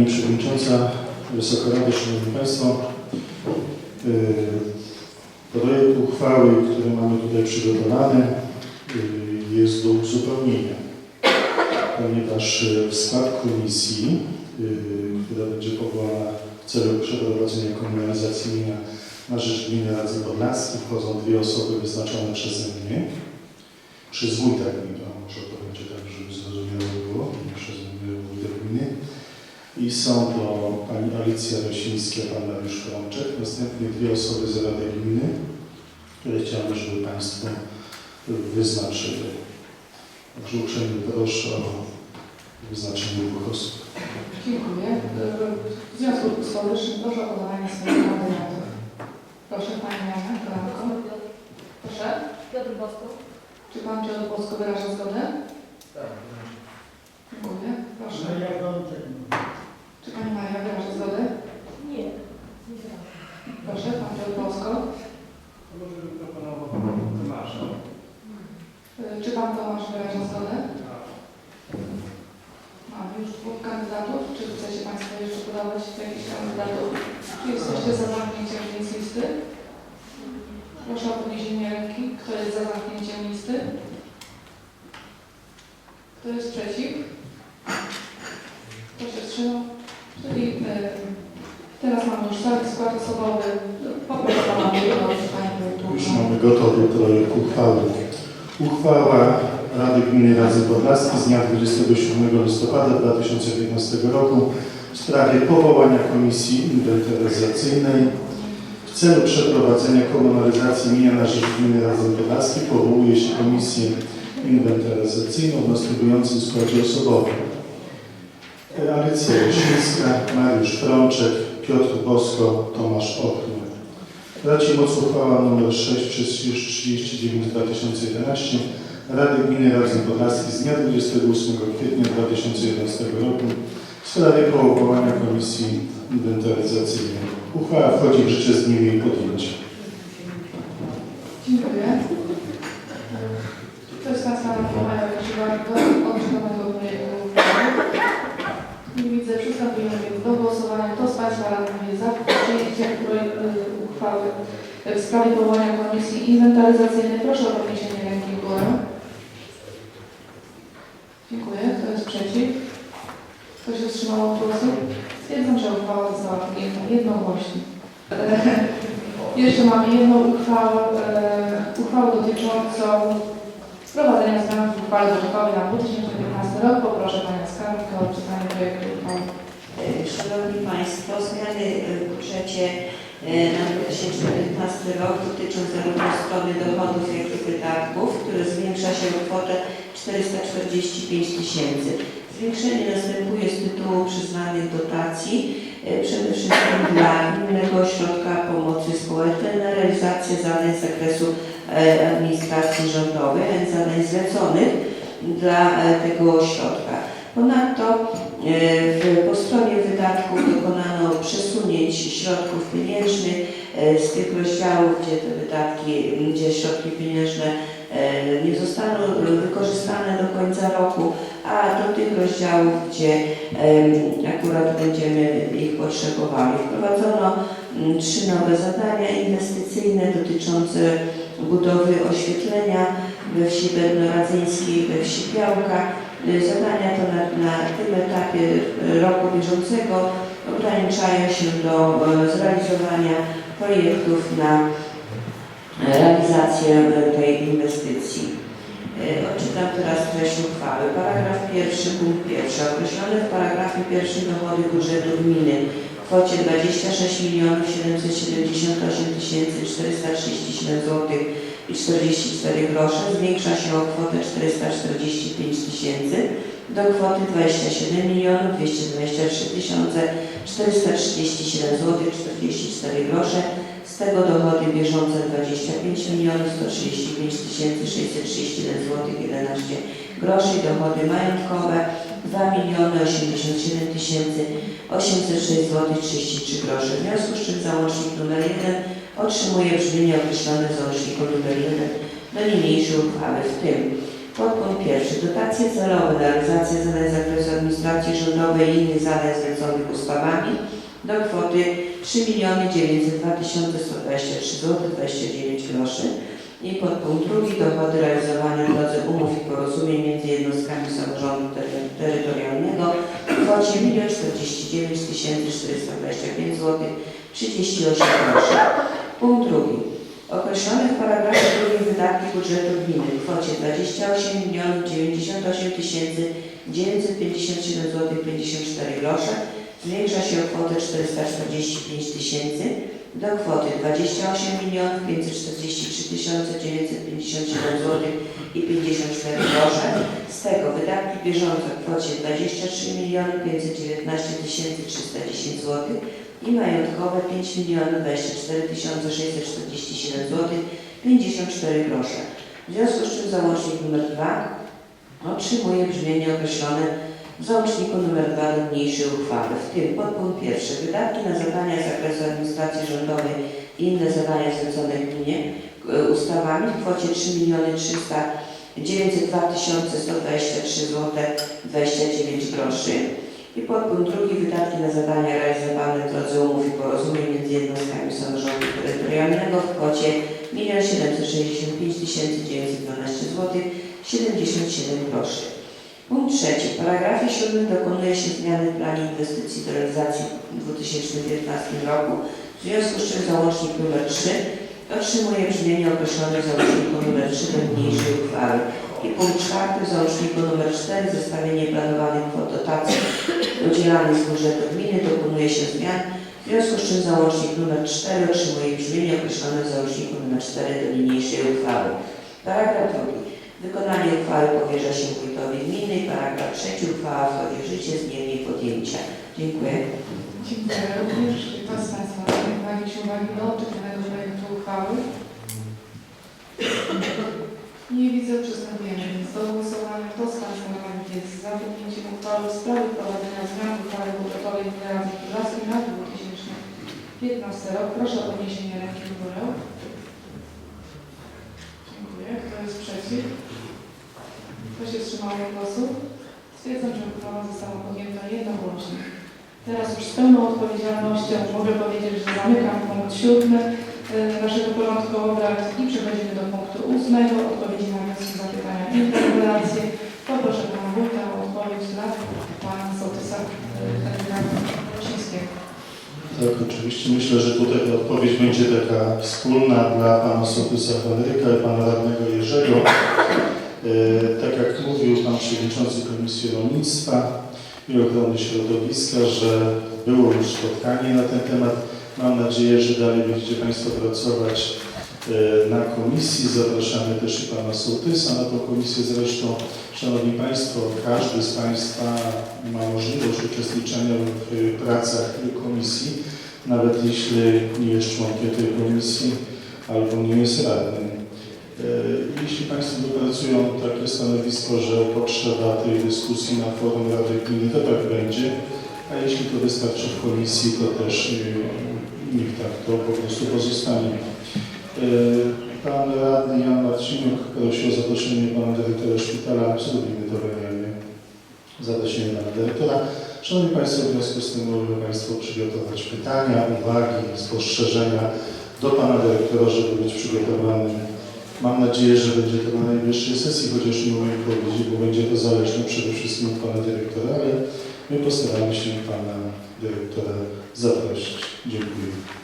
Pani Przewodnicząca, Wysoka Rado, Szanowni Państwo. Yy, Projekt uchwały, który mamy tutaj przygotowany, yy, jest do uzupełnienia, ponieważ w skład komisji, yy, która będzie powołana w celu przeprowadzenia komunalizacji na rzecz gminy Radzy Podlaskiej wchodzą dwie osoby wyznaczone przeze mnie, przez wójta gminy, a może to będzie tak, żeby zrozumiałe było, nie przez wójta gminy. I są to pani Alicja Rosińska, pan Mariusz Krączek, następnie dwie osoby z Rady Gminy, które chciałbym, żeby Państwo wyznaczyły. Także uprzejmie proszę o wyznaczenie dwóch osób. Dziękuję. W związku z powyższym proszę o podawanie swoich kandydatów. Proszę Pani Jana Kolanko. Proszę. Piotr Bosko. Czy Pan Piotr Polsko wyraża zgodę? Dziękuję. Proszę. Czy Pani Maria wyraża zgodę? Nie. Nie znam. Proszę. Pan Piotr Polsko. Może bym proponował Tomasza. Y, Czy Pan Tomasz wyraża zgodę? Mamy już dwóch kandydatów. Czy chcecie Państwo jeszcze podawać jakichś kandydatów? Czy jesteście za zamknięciem listy? Proszę o podniesienie ręki. Kto jest za zamknięciem listy? Kto jest przeciw? Kto się wstrzymał? Czyli y, teraz mamy już cały skład osobowy. Poproszę Pana Wójta o czytanie projektu. Już mamy gotowy projekt uchwały. Uchwała Rady Gminy Radzy Podlaskiej z dnia 27 listopada 2015 roku w sprawie powołania Komisji Inwentaryzacyjnej w celu przeprowadzenia komunalizacji mienia na rzecz Gminy Radzy Podlaskiej powołuje się Komisję Inwentaryzacyjną w następującym składzie osobowym. Alicja Jasińska, Mariusz Frączek, Piotr Bosko, Tomasz Ochny. Raci moc uchwała nr 6 przez 39 2011 Rady Gminy Radzy Podlaskiej z dnia 28 kwietnia 2011 roku w sprawie powołania Komisji Inwentaryzacyjnej. Uchwała wchodzi w życie z dniem jej podjęcia. Dziękuję. Ktoś z Państwa ma jakieś uwagi do odczytanego projektu uchwały? Nie widzę. Przystępujemy więc do głosowania. Kto z Państwa radnych jest za przyjęciem projektu uchwały w sprawie powołania Komisji Inwentaryzacyjnej? Proszę o podniesienie ręki w górę. Dziękuję. Kto jest przeciw? Kto się wstrzymał od głosu? Stwierdzam, że uchwała została podjęta jednogłośnie. Jeszcze mamy jedną uchwałę, e, uchwałę dotyczącą wprowadzenia zmian w uchwale budżetowej na 2015 rok. Poproszę Panią Skarbnika o czytanie projektu uchwały. Szanowni Państwo, zmiany w budżecie e, na 2019 rok dotyczą zarówno strony dochodów, jak i wydatków, które zwiększa się o kwotę 445 tysięcy. Zwiększenie następuje z tytułu przyznanych dotacji, e, przede wszystkim dla Gminnego Ośrodka Pomocy Społecznej na realizację zadań z zakresu e, administracji rządowej, zadań zleconych dla e, tego ośrodka. Ponadto po stronie wydatków dokonano przesunięć środków pieniężnych z tych rozdziałów, gdzie te wydatki, gdzie środki pieniężne nie zostaną wykorzystane do końca roku, a do tych rozdziałów, gdzie akurat będziemy ich potrzebowali. Wprowadzono mm, trzy nowe zadania inwestycyjne dotyczące budowy oświetlenia we wsi Bednoradzyńskiej, we wsi Białka. Y, Zadania to na, na tym etapie y, roku bieżącego ograniczają się do y, zrealizowania projektów na realizację tej inwestycji. Y, Odczytam teraz treść uchwały. Paragraf pierwszy, punkt pierwszy. Określone w paragrafie pierwszym dochody budżetu gminy w kwocie 26 milionów 778 437 zł i 44 grosze zwiększa się o kwotę 445 tysięcy do kwoty 27 milionów 223 tysiące 437 zł 44 grosze. Z tego dochody bieżące 25 milionów 135 tysięcy 631 zł 11 groszy dochody majątkowe 2 miliony 87 tysięcy 806 zł 33 grosze. W związku z czym załącznik nr 1 otrzymuje brzmienie określone w załączniku nr 1 do niniejszej uchwały, w tym Podpunkt pierwszy. Dotacje celowe na realizację zadań z zakresu administracji rządowej i innych zadań zleconych ustawami do kwoty 3 902 123 zł 29 groszy. I podpunkt drugi. Dochody realizowane w drodze umów i porozumień między jednostkami samorządu tery- terytorialnego w kwocie 1 49 425 zł 38 groszy. Punkt drugi. Określone w paragrafie drugim wydatki budżetu gminy w kwocie 28 98 957 zł 54 grosze zwiększa się o kwotę 445 tysięcy do kwoty 28 543 957 zł i 54 grosze. Z tego wydatki bieżące w kwocie 23 519 310 zł i majątkowe 5 24 647 zł 54 grosze. W związku z czym załącznik nr 2 otrzymuje brzmienie określone w załączniku nr 2 do niniejszej uchwały, w tym podpunkt pierwszy wydatki na zadania z zakresu administracji rządowej i inne zadania zlecone gminie ustawami w kwocie 3 300 902 123 zł 29 groszy. I podpunkt drugi wydatki na zadania realizowane w drodze umów i porozumień między jednostkami samorządu terytorialnego w kwocie 1 765 912 zł 77 groszy. Punkt trzeci. W paragrafie 7 dokonuje się zmiany w planie inwestycji do realizacji w 2015 roku, w związku z czym załącznik nr 3 otrzymuje brzmienie określone w załączniku nr 3 do niniejszej uchwały. I punkt czwarty w załączniku nr 4 zestawienie planowanych kwot dotacji udzielanych z budżetu gminy dokonuje się zmian, w związku z czym załącznik nr 4 otrzymuje brzmienie określone w załączniku nr 4 do niniejszej uchwały. Paragraf drugi. Wykonanie uchwały powierza się wójtowi gminy paragraf trzeci. Uchwała wchodzi w życie z dniem jej podjęcia. Dziękuję. Dziękuję również. Ktoś z Państwa ma jakieś uwagi do czytanego projektu uchwały? Nie widzę, przystępujemy więc do głosowania. Kto z Państwa radnych jest za podjęciem uchwały w sprawie wprowadzenia zmian w uchwale budżetowej Rady Podlaskiej na 2015 rok? Proszę o podniesienie ręki w górę. Dziękuję. Kto jest przeciw? Kto się wstrzymał od głosu? Stwierdzam, że uchwała została podjęta jednogłośnie. Teraz już z pełną odpowiedzialnością mogę powiedzieć, że zamykam punkt siódmy naszego porządku obrad i przechodzimy do punktu ósmego, odpowiedzi na wnioski, zapytania i interpelacje. Poproszę Pana Wójta o odpowiedź dla Pana Sołtysa e, Rosińskiego. Tak, oczywiście myślę, że tutaj ta odpowiedź będzie taka wspólna dla pana sołtysa Henryka i pana radnego Jerzego. E, Tak jak mówił pan przewodniczący Komisji Rolnictwa i Ochrony Środowiska, że było już spotkanie na ten temat. Mam nadzieję, że dalej będziecie Państwo pracować e, na komisji. Zapraszamy też i pana sołtysa na tą komisję. Zresztą, Szanowni Państwo, każdy z Państwa ma możliwość uczestniczenia w pracach komisji, nawet jeśli nie jest członkiem tej komisji albo nie jest radnym. E, Jeśli Państwo wypracują takie stanowisko, że potrzeba tej dyskusji na forum Rady Gminy, to tak będzie, a jeśli to wystarczy w komisji, to też e, niech tak to po prostu pozostanie. E, Pan radny Jan Marciniuk prosił o zaproszenie pana dyrektora szpitala. Zrobimy to realnie. Zaprosimy pana dyrektora. Szanowni Państwo, w związku z tym mogą Państwo przygotować pytania, uwagi, spostrzeżenia do pana dyrektora, żeby być przygotowanym. Mam nadzieję, że będzie to na najbliższej sesji, chociaż nie umiem powiedzieć, bo będzie to zależne przede wszystkim od pana dyrektora, ale my postaramy się pana dyrektora zaprosić. Dziękuję.